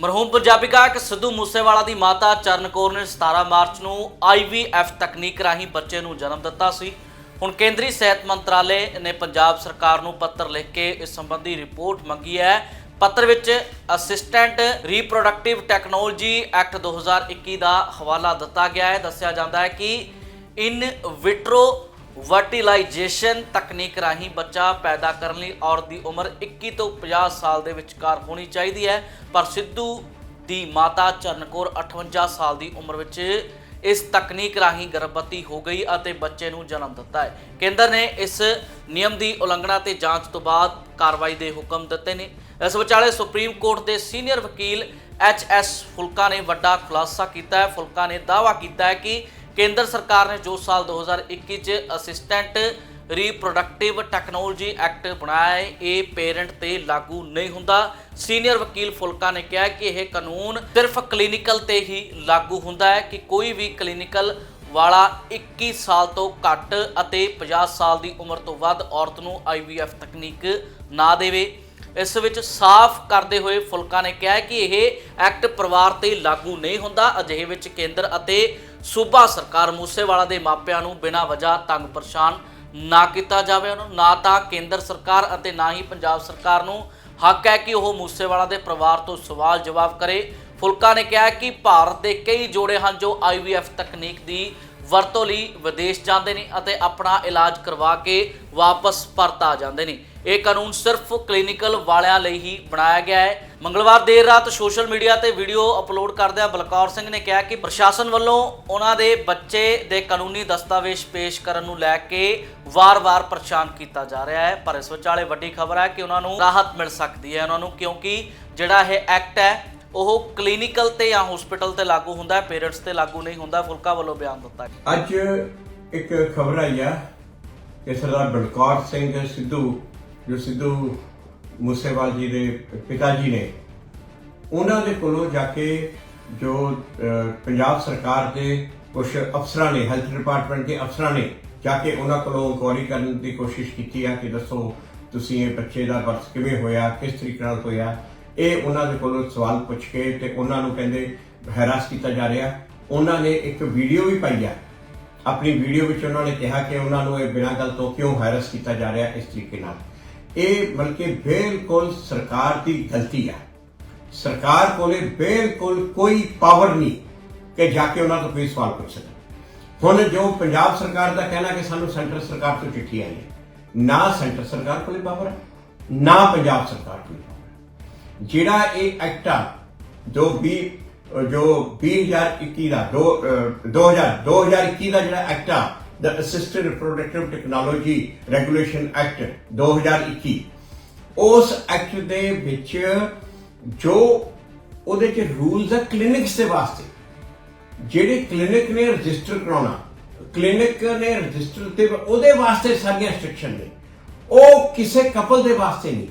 ਮਰਹੂਮ ਪੰਜਾਬੀ ਗਾਇਕ ਸਿੱਧੂ ਮੂਸੇਵਾਲਾ ਦੀ ਮਾਤਾ ਚਰਨ ਕੌਰ ਨੇ 17 ਮਾਰਚ ਨੂੰ IVF ਤਕਨੀਕ ਰਾਹੀਂ ਬੱਚੇ ਨੂੰ ਜਨਮ ਦਿੱਤਾ ਸੀ। ਹੁਣ ਕੇਂਦਰੀ ਸਿਹਤ ਮੰਤਰਾਲੇ ਨੇ ਪੰਜਾਬ ਸਰਕਾਰ ਨੂੰ ਪੱਤਰ ਲਿਖ ਕੇ ਇਸ ਸੰਬੰਧੀ ਰਿਪੋਰਟ ਮੰਗੀ ਹੈ। ਪੱਤਰ ਵਿੱਚ ਅਸਿਸਟੈਂਟ ਰੀਪਰੋਡਕਟਿਵ ਟੈਕਨੋਲੋਜੀ ਐਕਟ 2021 ਦਾ ਹਵਾਲਾ ਦਿੱਤਾ ਗਿਆ ਹੈ। ਦੱਸਿਆ ਜਾਂਦਾ ਹੈ ਕਿ ਇਨ ਵਿਟਰੋ ਵਰਟੀਲਾਈਜੇਸ਼ਨ ਤਕਨੀਕ ਰਾਹੀਂ ਬੱਚਾ ਪੈਦਾ ਕਰਨ ਲਈ ਔਰਤ ਦੀ ਉਮਰ 21 ਤੋਂ 50 ਸਾਲ ਦੇ ਵਿਚਕਾਰ ਹੋਣੀ ਚਾਹੀਦੀ ਹੈ। ਪਰ ਸਿੱਧੂ ਦੀ ਮਾਤਾ ਚਰਨਕੌਰ 58 ਸਾਲ ਦੀ ਉਮਰ ਵਿੱਚ ਇਸ ਤਕਨੀਕ ਰਾਹੀਂ ਗਰਭਵਤੀ ਹੋ ਗਈ ਅਤੇ ਬੱਚੇ ਨੂੰ ਜਨਮ ਦਿੱਤਾ ਹੈ। ਕੇਂਦਰ ਨੇ ਇਸ ਨਿਯਮ ਦੀ ਉਲੰਘਣਾ ਤੇ ਜਾਂਚ ਤੋਂ ਬਾਅਦ ਕਾਰਵਾਈ ਦੇ ਹੁਕਮ ਦਿੱਤੇ ਨੇ। ਇਸ ਵਿਚਾਲੇ ਸੁਪਰੀਮ ਕੋਰਟ ਦੇ ਸੀਨੀਅਰ ਵਕੀਲ ਐਚ ਐਸ ਫੁਲਕਾ ਨੇ ਵੱਡਾ ਖੁਲਾਸਾ ਕੀਤਾ ਹੈ। ਫੁਲਕਾ ਨੇ ਦਾਅਵਾ ਕੀਤਾ ਹੈ ਕਿ ਕੇਂਦਰ ਸਰਕਾਰ ਨੇ ਜੋ ਸਾਲ 2021 ਚ ਅਸਿਸਟੈਂਟ ਰੀਪਰੋਡਕਟਿਵ ਟੈਕਨੋਲੋਜੀ ਐਕਟ ਬਣਾਇਆ ਹੈ, ਇਹ ਪੇਰੈਂਟ ਤੇ ਲਾਗੂ ਨਹੀਂ ਹੁੰਦਾ। ਸੀਨੀਅਰ ਵਕੀਲ ਫੁਲਕਾ ਨੇ ਕਿਹਾ ਕਿ ਇਹ ਕਾਨੂੰਨ ਸਿਰਫ ਕਲੀਨਿਕਲ ਤੇ ਹੀ ਲਾਗੂ ਹੁੰਦਾ ਹੈ ਕਿ ਕੋਈ ਵੀ ਕਲੀਨਿਕਲ ਵਾਲਾ 21 ਸਾਲ ਤੋਂ ਘੱਟ ਅਤੇ 50 ਸਾਲ ਦੀ ਉਮਰ ਤੋਂ ਵੱਧ ਔਰਤ ਨੂੰ IVF ਤਕਨੀਕ ਨਾ ਦੇਵੇ। ਇਸ ਵਿੱਚ ਸਾਫ਼ ਕਰਦੇ ਹੋਏ ਫੁਲਕਾ ਨੇ ਕਿਹਾ ਕਿ ਇਹ ਐਕਟ ਪਰਿਵਾਰ ਤੇ ਲਾਗੂ ਨਹੀਂ ਹੁੰਦਾ। ਅਜਿਹੇ ਵਿੱਚ ਕੇਂਦਰ ਅਤੇ ਸੂਬਾ ਸਰਕਾਰ ਮੂਸੇਵਾਲਾ ਦੇ ਮਾਪਿਆਂ ਨੂੰ ਬਿਨਾਂ ਵਜ੍ਹਾ ਤੰਗ ਪਰੇਸ਼ਾਨ ਨਾ ਕੀਤਾ ਜਾਵੇ। ਉਹਨਾਂ ਨੂੰ ਨਾ ਤਾਂ ਕੇਂਦਰ ਸਰਕਾਰ ਅਤੇ ਨਾ ਹੀ ਪੰਜਾਬ ਸਰਕਾਰ ਨੂੰ ਹੱਕ ਹੈ ਕਿ ਉਹ ਮੂਸੇਵਾਲਾ ਦੇ ਪਰਿਵਾਰ ਤੋਂ ਸਵਾਲ ਜਵਾਬ ਕਰੇ। ਫੁਲਕਾ ਨੇ ਕਿਹਾ ਕਿ ਭਾਰਤ ਦੇ ਕਈ ਜੋੜੇ ਹਨ ਜੋ IVF ਤਕਨੀਕ ਦੀ ਵਰਤੋਂ ਲਈ ਵਿਦੇਸ਼ ਜਾਂਦੇ ਨੇ ਅਤੇ ਆਪਣਾ ਇਲਾਜ ਕਰਵਾ ਕੇ ਵਾਪਸ ਪਰਤ ਆ ਜਾਂਦੇ ਨੇ। ਇਹ ਕਾਨੂੰਨ ਸਿਰਫ ਕਲੀਨਿਕਲ ਵਾਲਿਆਂ ਲਈ ਹੀ ਬਣਾਇਆ ਗਿਆ ਹੈ। ਮੰਗਲਵਾਰ ਦੇਰ ਰਾਤ ਸੋਸ਼ਲ ਮੀਡੀਆ ਤੇ ਵੀਡੀਓ ਅਪਲੋਡ ਕਰਦਿਆਂ ਬਲਕੌਰ ਸਿੰਘ ਨੇ ਕਿਹਾ ਕਿ ਪ੍ਰਸ਼ਾਸਨ ਵੱਲੋਂ ਉਹਨਾਂ ਦੇ ਬੱਚੇ ਦੇ ਕਾਨੂੰਨੀ ਦਸਤਾਵੇਜ਼ ਪੇਸ਼ ਕਰਨ ਨੂੰ ਲੈ ਕੇ ਵਾਰ-ਵਾਰ ਪਰੇਸ਼ਾਨ ਕੀਤਾ ਜਾ ਰਿਹਾ ਹੈ। ਪਰ ਇਸ ਵਿਚਾਲੇ ਵੱਡੀ ਖਬਰ ਹੈ ਕਿ ਉਹਨਾਂ ਨੂੰ ਰਾਹਤ ਮਿਲ ਸਕਦੀ ਹੈ ਉਹਨਾਂ ਨੂੰ, ਕਿਉਂਕਿ ਜਿਹੜਾ ਇਹ ਐਕਟ ਹੈ ਉਹ ਕਲੀਨਿਕਲ ਤੇ ਜਾਂ ਹਸਪੀਟਲ ਤੇ ਲਾਗੂ ਹੁੰਦਾ ਹੈ, ਪੇਰੈਂਟਸ ਤੇ ਲਾਗੂ ਨਹੀਂ ਹੁੰਦਾ, ਫੁਲਕਾ ਵੱਲੋਂ ਬਿਆਨ ਦਿੱਤਾ ਹੈ ਅੱਜ ਇੱਕ ਖਬਰ ਆਈ ਆ ਕਿ ਸਰਦਾਰ ਬਲਕੌਰ ਸਿੰਘ ਸਿੱਧੂ, ਜੋ ਸਿੱਧੂ ਮੂਸੇਵਾਲ ਜੀ ਦੇ ਪਿਤਾ ਜੀ ਨੇ, ਉਹਨਾਂ ਦੇ ਕੋਲੋਂ ਜਾ ਕੇ ਜੋ ਪੰਜਾਬ ਸਰਕਾਰ ਦੇ ਕੁਝ ਅਫਸਰਾਂ ਨੇ, ਹੈਲਥ ਡਿਪਾਰਟਮੈਂਟ ਦੇ ਅਫਸਰਾਂ ਨੇ, ਜਾ ਕੇ ਉਹਨਾਂ ਕੋਲੋਂ ਇਨਕੁਆਇਰੀ ਕਰਨ ਦੀ ਕੋਸ਼ਿਸ਼ ਕੀਤੀ ਆ ਕਿ ਦੱਸੋ ਤੁਸੀਂ ਇਹ ਬੱਚੇ ਦਾ ਬਰਥ ਕਿਵੇਂ ਹੋਇਆ, ਕਿਸ ਤਰੀਕੇ ਨਾਲ ਹੋਇਆ ਇਹ ਉਹਨਾਂ ਦੇ ਕੋਲੋਂ ਸਵਾਲ ਪੁੱਛ ਕੇ ਤੇ ਉਹਨਾਂ ਨੂੰ ਕਹਿੰਦੇ ਹੈਰਾਸ ਕੀਤਾ ਜਾ ਰਿਹਾ। ਉਹਨਾਂ ਨੇ ਇੱਕ ਵੀਡੀਓ ਵੀ ਪਾਈ ਆ। ਆਪਣੀ ਵੀਡੀਓ ਵਿੱਚ ਉਹਨਾਂ ਨੇ ਕਿਹਾ ਕਿ ਉਹਨਾਂ ਨੂੰ ਇਹ ਬਿਨਾਂ ਗੱਲ ਤੋਂ ਕਿਉਂ ਹੈਰਸ ਕੀਤਾ ਜਾ ਰਿਹਾ ਇਸ ਤਰੀਕੇ ਨਾਲ। ਇਹ ਬਲਕਿ ਬਿਲਕੁਲ ਸਰਕਾਰ ਦੀ ਗਲਤੀ ਆ। ਸਰਕਾਰ ਕੋਲੇ ਬਿਲਕੁਲ ਕੋਈ ਪਾਵਰ ਨਹੀਂ ਕਿ ਜਾ ਕੇ ਉਹਨਾਂ ਤੋਂ ਕੋਈ ਸਵਾਲ ਪੁੱਛ ਸਕੇ। ਹੁਣ ਜੋ ਪੰਜਾਬ ਸਰਕਾਰ ਦਾ ਕਹਿਣਾ ਕਿ ਸਾਨੂੰ ਸੈਂਟਰ ਸਰਕਾਰ ਤੋਂ ਚਿੱਠੀ ਆਈ ਹੈ, ਨਾ ਸੈਂਟਰ ਸਰਕਾਰ ਕੋਲੇ ਪਾਵਰ ਹੈ ਨਾ ਪੰਜਾਬ ਸਰਕਾਰ ਕੋਲੇ power ਜਿਹੜਾ ਇਹ ਐਕਟ ਆ ਜੋ ਵੀ ਜੋ 2021 ਦਾ ਦੋ, ਅਹ, 2000 2021 ਦਾ ਜਿਹੜਾ ਐਕਟ ਆ ਦਾ assisted reproductive technology regulation act 2021 ਉਸ ਐਕਟ ਦੇ ਵਿੱਚ ਜੋ ਉਹਦੇ ਚ ਰੂਲਸ ਆ ਕਲੀਨਿਕਸ ਦੇ ਵਾਸਤੇ ਜਿਹੜੇ ਕਲੀਨਿਕ ਨੇ ਰਜਿਸਟਰ ਕਰਾਉਣਾ ਕਲੀਨਿਕ ਨੇ ਰਜਿਸਟਰ ਤੇ ਉਹਦੇ ਵਾਸਤੇ ਸਾਰੀਆਂ ਰੈਸਟ੍ਰਿਕਸ਼ਨ ਨੇ ਉਹ ਕਿਸੇ ਕਪਲ ਦੇ ਵਾਸਤੇ ਨਹੀਂ।